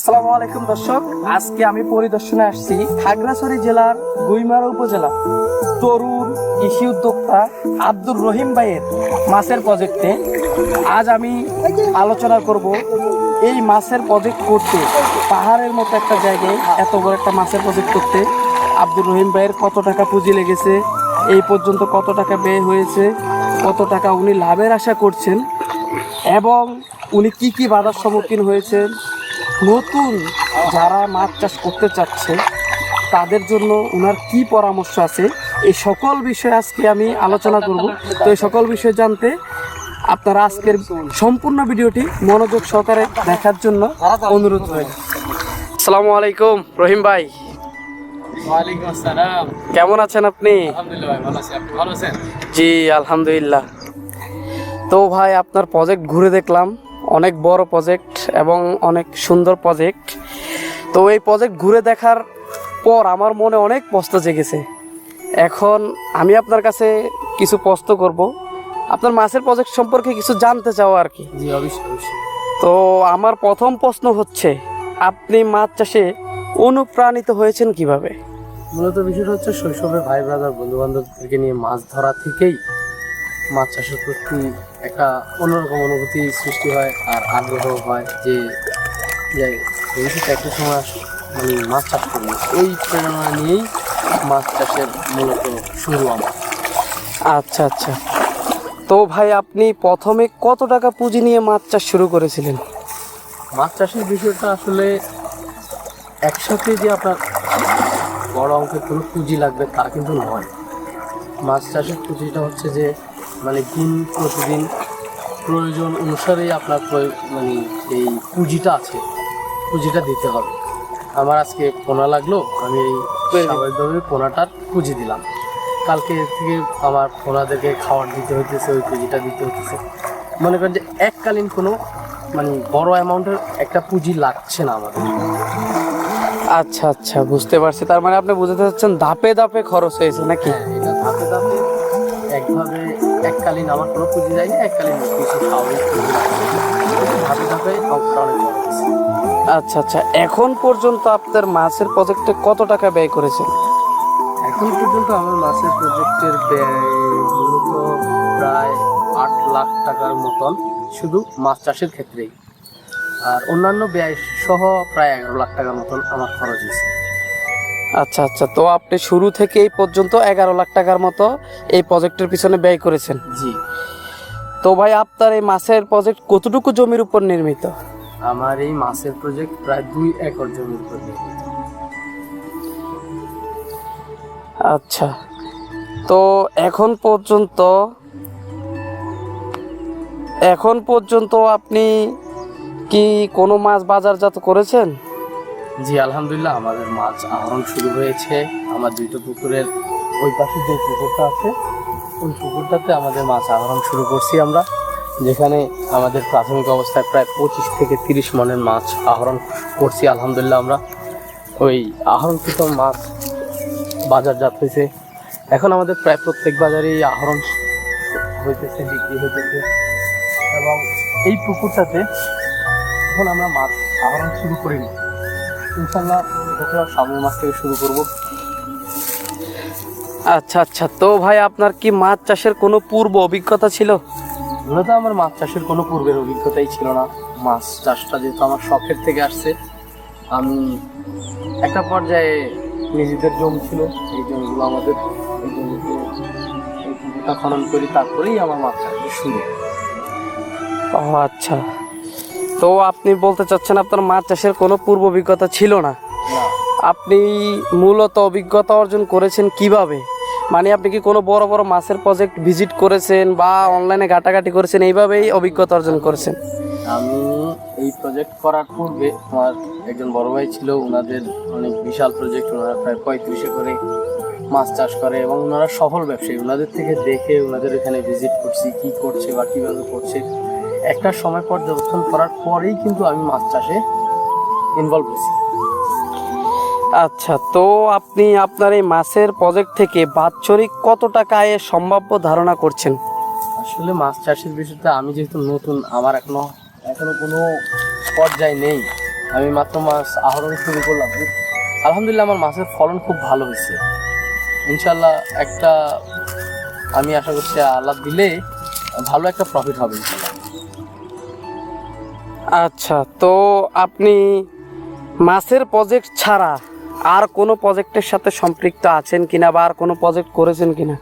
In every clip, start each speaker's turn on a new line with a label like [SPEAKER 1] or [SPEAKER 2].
[SPEAKER 1] আসসালামু আলাইকুম দর্শক, আজকে আমি পরিদর্শনে আসছি খাগড়াছড়ি জেলার গুইমারা উপজেলা। তরুণ কৃষি উদ্যোক্তা আব্দুর রহিম ভাইয়ের মাছের প্রজেক্টে আজ আমি আলোচনা করব এই মাছের প্রজেক্ট করতে, পাহাড়ের মতো একটা জায়গায় এত বড় একটা মাছের প্রজেক্ট করতে। আব্দুর রহিম ভাইয়ের কত টাকা পুঁজি লেগেছে, এই পর্যন্ত কত টাকা ব্যয় হয়েছে, কত টাকা উনি লাভের আশা করছেন, এবং উনি কি কি বাধার সম্মুখীন হয়েছেন নতুন যারা মাছ চাষ করতে চাচ্ছে তাদের জন্য ওনার কি পরামর্শ আছে? এই সকল বিষয়ে আজকে আমি আলোচনা করব। তো এই সকল বিষয় জানতে আপনারা আজকের সম্পূর্ণ ভিডিওটি মনোযোগ সহকারে দেখার জন্য অনুরোধ রইল। আসসালামু আলাইকুম রহিম ভাই। কেমন আছেন আপনি? জি আলহামদুলিল্লাহ। তো ভাই আপনার প্রজেক্ট ঘুরে দেখলাম। অনেক বড় প্রজেক্ট এবং অনেক সুন্দর প্রজেক্ট তো এই প্রজেক্ট ঘুরে দেখার পর আমার মনে অনেক প্রশ্ন জেগেছে। এখন আমি আপনার কাছে কিছু প্রশ্ন করব। আপনার মাছের প্রজেক্ট সম্পর্কে কিছু জানতে চাও আর কি?
[SPEAKER 2] জি অবশ্যই অবশ্যই।
[SPEAKER 1] তো আমার প্রথম প্রশ্ন হচ্ছে আপনি মাছ চাষে অনুপ্রাণিত হয়েছেন কীভাবে?
[SPEAKER 2] মূলত বিষয়টা হচ্ছে শৈশবে ভাই ব্রাদার বন্ধু বান্ধবদেরকে নিয়ে মাছ ধরা থেকেই মাছ চাষের প্রতি একটা অন্যরকম অনুভূতি সৃষ্টি হয় আর আগ্রহ হয় যে ভবিষ্যতে একটা সময় মানে মাছ চাষ করব ওই প্রেরণা নিয়েই মাছ চাষের মূলত শুরু আমার।
[SPEAKER 1] আচ্ছা আচ্ছা। তো ভাই আপনি প্রথমে কত টাকা পুঁজি নিয়ে মাছ চাষ শুরু করেছিলেন?
[SPEAKER 2] মাছ চাষের বিষয়টা আসলে একসাথে যে আপনার বড় অঙ্কের কোনো পুঁজি লাগবে তা কিন্তু নয়। মাছ চাষের পুঁজিটা হচ্ছে যে মানে দিন প্রতিদিন প্রয়োজন অনুসারেই আপনার প্রয়- মানে এই পুঁজিটা আছে পুঁজিটা দিতে হবে। আমার আজকে পোনা লাগল আমি এই স্বাভাবিকভাবে পোনাটার পুঁজি দিলাম। কালকে থেকে আমার পোনাদেরকে খাবার দিতে হইতেছে ওই পুঁজিটা দিতে হইতেছে। মনে করেন যে এককালীন কোনো মানে বড় অ্যামাউন্টের একটা পুঁজি লাগছে না আমাদের।
[SPEAKER 1] আচ্ছা আচ্ছা বুঝতে পারছি। তার মানে আপনি বুঝতে চাচ্ছেন ধাপে ধাপে খরচ হয়েছে নাকি?
[SPEAKER 2] হ্যাঁ ধাপে ধাপে একভাবে এককালীন আমার কোনো পুঁজি যায়নি এককালীন কিছু স্বাভাবিক বড় হয়েছে।
[SPEAKER 1] আচ্ছা আচ্ছা এখন পর্যন্ত আপনার মাছের প্রজেক্টে কত টাকা ব্যয় করেছেন?
[SPEAKER 2] এখন পর্যন্ত আমার মাছের প্রজেক্টের ব্যয় মূলত প্রায় আট লাখ টাকার মতন শুধু মাছ চাষের ক্ষেত্রেই। আর অন্যান্য ব্যয় সহ প্রায় এগারো লাখ টাকার মতন আমার খরচ হয়েছে।
[SPEAKER 1] আচ্ছা আচ্ছা। তো আপনি শুরু থেকে এই পর্যন্ত এগারো লাখ টাকার মতো এই প্রজেক্টের পিছনে ব্যয় করেছেন?
[SPEAKER 2] জি।
[SPEAKER 1] তো ভাই আপনার এই মাছের প্রজেক্ট কতটুকু জমির উপর নির্মিত?
[SPEAKER 2] আমার এই মাছের প্রজেক্ট প্রায় দুই একর জমির উপর নির্মিত।
[SPEAKER 1] আচ্ছা। তো এখন পর্যন্ত এখন পর্যন্ত আপনি কি কোনো মাছ বাজারজাত করেছেন?
[SPEAKER 2] জি, আলহামদুলিল্লাহ, আমাদের মাছ আহরণ শুরু হয়েছে। আমার দুইটা পুকুরের ওই পাশে যে পুকুরটা আছে, ওই পুকুরটাতে আমাদের মাছ আহরণ শুরু করছি আমরা, যেখানে আমাদের প্রাথমিক অবস্থায় প্রায় পঁচিশ থেকে তিরিশ মনের মাছ আহরণ করছি আলহামদুলিল্লাহ আমরা। ওই আহরণকৃত মাছ বাজারজাত হয়েছে। এখন আমাদের প্রায় প্রত্যেক বাজারেই আহরণ হইতেছে, বিক্রি হইতেছে। এবং এই পুকুরটাতে এখন আমরা মাছ আহরণ শুরু করিনি। ইনশাল্লাহ সামনের মাস থেকে শুরু করব।
[SPEAKER 1] আচ্ছা আচ্ছা। তো ভাই আপনার কি মাছ চাষের কোনো পূর্ব অভিজ্ঞতা ছিল?
[SPEAKER 2] মূলত আমার মাছ চাষের কোনো পূর্বের অভিজ্ঞতাই ছিল না। মাছ চাষটা যেহেতু আমার শখের থেকে আসছে আমি একটা পর্যায়ে নিজেদের জমি ছিল এই জমিগুলো আমাদের এই জমিতে খনন করি তারপরেই আমার মাছ চাষের শুরু।
[SPEAKER 1] ও আচ্ছা। তো আপনি বলতে চাচ্ছেন আপনার মাছ চাষের কোনো পূর্ব অভিজ্ঞতা ছিল না? আপনি মূলত অভিজ্ঞতা অর্জন করেছেন কীভাবে? মানে আপনি কি কোনো বড় বড় মাছের প্রজেক্ট ভিজিট করেছেন বা অনলাইনে ঘাটাঘাটি করেছেন? এইভাবেই অভিজ্ঞতা অর্জন করেছেন।
[SPEAKER 2] আমি এই প্রজেক্ট করার পূর্বে আমার একজন বড় ভাই ছিল ওনাদের অনেক বিশাল প্রজেক্ট ওনারা প্রায় পঁয়ত্রিশে করে মাছ চাষ করে এবং ওনারা সফল ব্যবসায়ী। ওনাদের থেকে দেখে ওনাদের এখানে ভিজিট করছি কি করছে বা কীভাবে করছে। একটা সময় পর্যবেক্ষণ করার পরেই কিন্তু আমি মাছ চাষে ইনভলভ হয়েছি।
[SPEAKER 1] আচ্ছা তো আপনি আপনার এই মাছের প্রজেক্ট থেকে বাৎসরিক কত টাকা আয়ের সম্ভাব্য ধারণা করছেন?
[SPEAKER 2] আসলে মাছ চাষের বিষয়টা আমি যেহেতু নতুন আমার এখনও এখনও কোনো পর্যায়ে নেই। আমি মাত্র মাছ আহরণ শুরু করলাম। আলহামদুলিল্লাহ আমার মাছের ফলন খুব ভালো হয়েছে। ইনশাল্লাহ একটা আমি আশা করছি আল্লাহ দিলে ভালো একটা প্রফিট হবে ইনশাল্লাহ
[SPEAKER 1] আচ্ছা তো আপনি মাছের প্রজেক্ট ছাড়া আর কোনো প্রজেক্টের সাথে সম্পৃক্ত আছেন কিনা বা আর কোনো প্রজেক্ট করেছেন কিনা?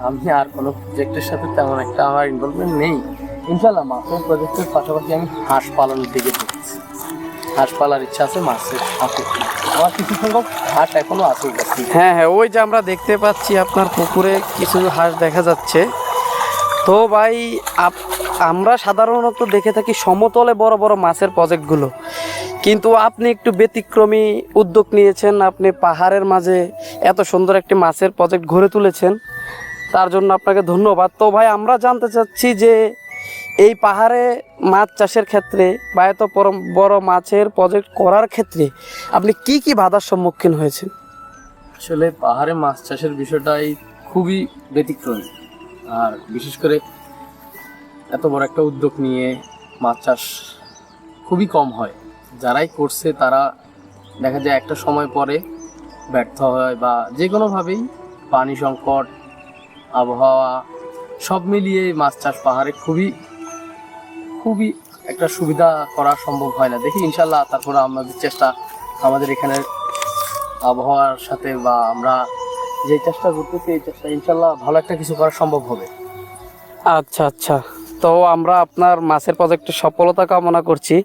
[SPEAKER 2] আমি আর কোনো প্রজেক্টের সাথে তেমন একটা আমার ইনভলভমেন্ট নেই। ইনশাল্লাহ মাছের প্রজেক্টের পাশাপাশি আমি হাঁস পালনের দিকে দেখছি। হাঁস পালার ইচ্ছা আছে মাছের আমার কিছু সংখ্যক হাঁস এখনও আছে
[SPEAKER 1] হ্যাঁ হ্যাঁ ওই যে আমরা দেখতে পাচ্ছি আপনার পুকুরে কিছু হাঁস দেখা যাচ্ছে। তো ভাই আপ- আমরা সাধারণত দেখে থাকি সমতলে বড় বড় মাছের প্রজেক্টগুলো। কিন্তু আপনি একটু ব্যতিক্রমী উদ্যোগ নিয়েছেন, আপনি পাহাড়ের মাঝে এত সুন্দর একটি মাছের প্রজেক্ট গড়ে তুলেছেন, তার জন্য আপনাকে ধন্যবাদ। তো ভাই, আমরা জানতে চাচ্ছি যে এই পাহাড়ে মাছ চাষের ক্ষেত্রে বা এত বড়- মাছের প্রজেক্ট করার ক্ষেত্রে আপনি কি কি বাধার সম্মুখীন হয়েছেন?
[SPEAKER 2] আসলে পাহাড়ে মাছ চাষের বিষয়টাই খুবই ব্যতিক্রমী। আর বিশেষ করে এত বড় একটা উদ্যোগ নিয়ে মাছ চাষ খুবই কম হয়। যারাই করছে তারা দেখা যায় একটা সময় পরে ব্যর্থ হয় বা যে কোনোভাবেই পানি সংকট, আবহাওয়া সব মিলিয়ে মাছ চাষ পাহাড়ে খুবই খুবই একটা সুবিধা করা সম্ভব হয় না। দেখি ইনশাল্লাহ তারপরে আমাদের চেষ্টা আমাদের এখানে আবহাওয়ার সাথে বা আমরা যে চেষ্টা করতেছি, এই চেষ্টা ইনশাল্লাহ ভালো একটা কিছু করা সম্ভব হবে।
[SPEAKER 1] আচ্ছা আচ্ছা। তো আমরা আপনার মাছের প্রজেক্টের সফলতা কামনা করছি।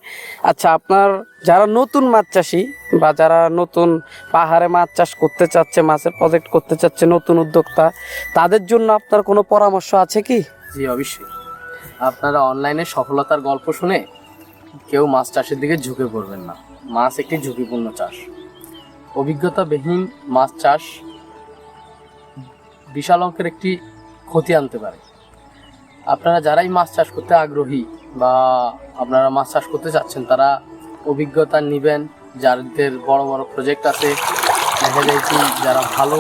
[SPEAKER 1] আচ্ছা আপনার যারা নতুন মাছ চাষি বা যারা নতুন পাহাড়ে মাছ চাষ করতে চাচ্ছে, মাছের প্রজেক্ট করতে চাচ্ছে নতুন উদ্যোক্তা, তাদের জন্য আপনার কোনো পরামর্শ আছে কি?
[SPEAKER 2] জি, অবশ্যই। আপনারা অনলাইনে সফলতার গল্প শুনে কেউ মাছ চাষের দিকে ঝুঁকে পড়বেন না। মাছ একটি ঝুঁকিপূর্ণ চাষ। অভিজ্ঞতাবিহীন মাছ চাষ বিশাল অঙ্কের একটি ক্ষতি আনতে পারে। আপনারা যারাই মাছ চাষ করতে আগ্রহী বা আপনারা মাছ চাষ করতে চাচ্ছেন তারা অভিজ্ঞতা নেবেন। যাদের বড় বড় প্রজেক্ট আছে, দেখা যায় কি যারা ভালো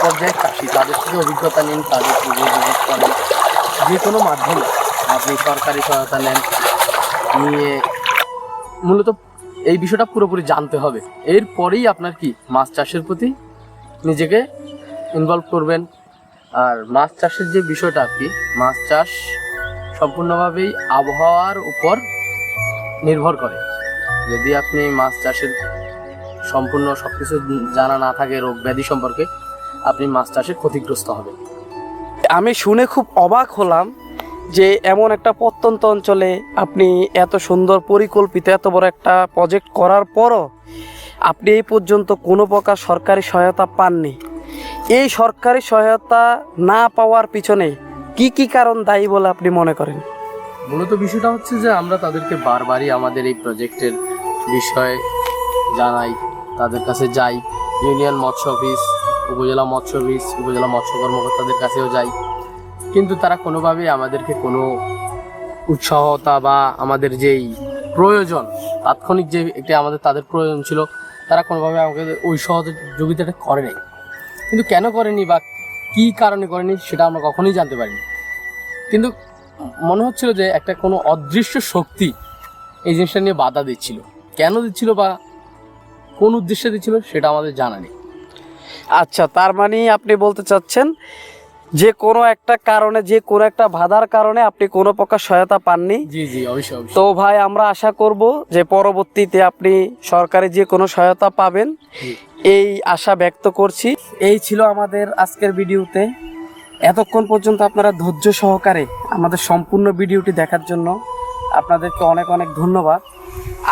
[SPEAKER 2] পর্যায়ে চাষি, তাদের থেকে অভিজ্ঞতা নিন, তাদের ভিজিট করেন। যে কোনো মাধ্যমে আপনি সরকারি সহায়তা নেন, নিয়ে মূলত এই বিষয়টা পুরোপুরি জানতে হবে। এরপরেই আপনার কি মাছ চাষের প্রতি নিজেকে ইনভলভ করবেন আর মাছ চাষের যে বিষয়টা আর কি, মাছ চাষ সম্পূর্ণভাবেই আবহাওয়ার উপর নির্ভর করে। যদি আপনি মাছ চাষের সম্পূর্ণ সব কিছু জানা না থাকে রোগ ব্যাধি সম্পর্কে, আপনি মাছ চাষে ক্ষতিগ্রস্ত হবেন।
[SPEAKER 1] আমি শুনে খুব অবাক হলাম যে এমন একটা প্রত্যন্ত অঞ্চলে আপনি এত সুন্দর পরিকল্পিত, এত বড় একটা প্রজেক্ট করার পরও আপনি এই পর্যন্ত কোনো প্রকার সরকারি সহায়তা পাননি। এই সরকারি সহায়তা না পাওয়ার পিছনে কি কি কারণ দায়ী বলে আপনি মনে করেন?
[SPEAKER 2] মূলত বিষয়টা হচ্ছে যে আমরা তাদেরকে বারবারই আমাদের এই প্রজেক্টের বিষয়ে জানাই, তাদের কাছে যাই। ইউনিয়ন মৎস্য অফিস, উপজেলা মৎস্য অফিস, উপজেলা মৎস্য কর্মকর্তাদের কাছেও যাই। কিন্তু তারা কোনোভাবেই আমাদেরকে কোনো উৎসাহতা বা আমাদের যেই প্রয়োজন, তাৎক্ষণিক যে একটি আমাদের, তাদের প্রয়োজন ছিল, তারা কোনোভাবে আমাকে ওই সহযোগিতাটা করে নাই। কিন্তু কেন করেনি বা কী কারণে করেনি সেটা আমরা কখনোই জানতে পারিনি। কিন্তু মনে হচ্ছিল যে একটা কোনো অদৃশ্য শক্তি এই জিনিসটা নিয়ে বাধা দিচ্ছিল। কেন দিচ্ছিল বা কোন উদ্দেশ্যে দিচ্ছিল সেটা আমাদের জানা নেই।
[SPEAKER 1] আচ্ছা তার মানে আপনি বলতে চাচ্ছেন যে কোনো একটা কারণে যে কোনো একটা বাধার কারণে আপনি কোনো প্রকার সহায়তা পাননি।
[SPEAKER 2] জি জি অবশ্যই অবশ্যই।
[SPEAKER 1] তো ভাই আমরা আশা করব যে পরবর্তীতে আপনি সরকারি যে কোনো সহায়তা পাবেন। এই আশা ব্যক্ত করছি। এই ছিল আমাদের আজকের ভিডিওতে। এতক্ষণ পর্যন্ত আপনারা ধৈর্য সহকারে আমাদের সম্পূর্ণ ভিডিওটি দেখার জন্য আপনাদেরকে অনেক অনেক ধন্যবাদ।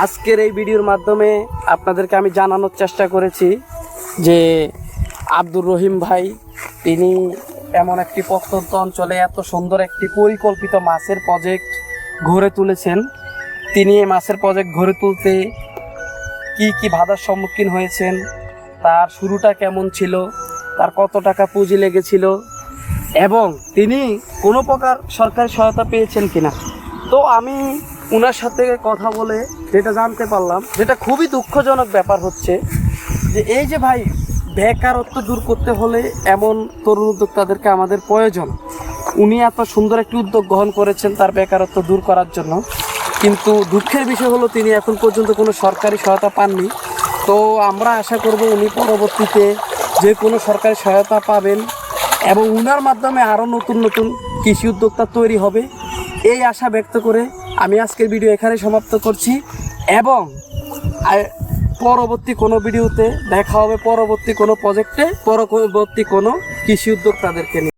[SPEAKER 1] আজকের এই ভিডিওর মাধ্যমে আপনাদেরকে আমি জানানোর চেষ্টা করেছি যে আব্দুর রহিম ভাই তিনি এমন একটি প্রত্যন্ত অঞ্চলে এত সুন্দর একটি পরিকল্পিত মাছের প্রজেক্ট গড়ে তুলেছেন। তিনি এই মাছের প্রজেক্ট গড়ে তুলতে কি কি বাধার সম্মুখীন হয়েছেন, তার শুরুটা কেমন ছিল, তার কত টাকা পুঁজি লেগেছিল, এবং তিনি কোনো প্রকার সরকারি সহায়তা পেয়েছেন কিনা। তো আমি ওনার সাথে কথা বলে যেটা জানতে পারলাম, যেটা খুবই দুঃখজনক ব্যাপার হচ্ছে যে এই যে ভাই বেকারত্ব দূর করতে হলে এমন তরুণ উদ্যোক্তাদেরকে আমাদের প্রয়োজন। উনি এত সুন্দর একটি উদ্যোগ গ্রহণ করেছেন তার বেকারত্ব দূর করার জন্য। কিন্তু দুঃখের বিষয় হলো, তিনি এখন পর্যন্ত কোনো সরকারি সহায়তা পাননি। তো আমরা আশা করব উনি পরবর্তীতে যে কোনো সরকারি সহায়তা পাবেন এবং উনার মাধ্যমে আরও নতুন নতুন কৃষি উদ্যোক্তা তৈরি হবে। এই আশা ব্যক্ত করে আমি আজকের ভিডিও এখানে সমাপ্ত করছি এবং পরবর্তী কোনো ভিডিওতে দেখা হবে পরবর্তী কোনো প্রজেক্টে পরবর্তী কোনো কৃষি উদ্যোক্তাদেরকে নিয়ে।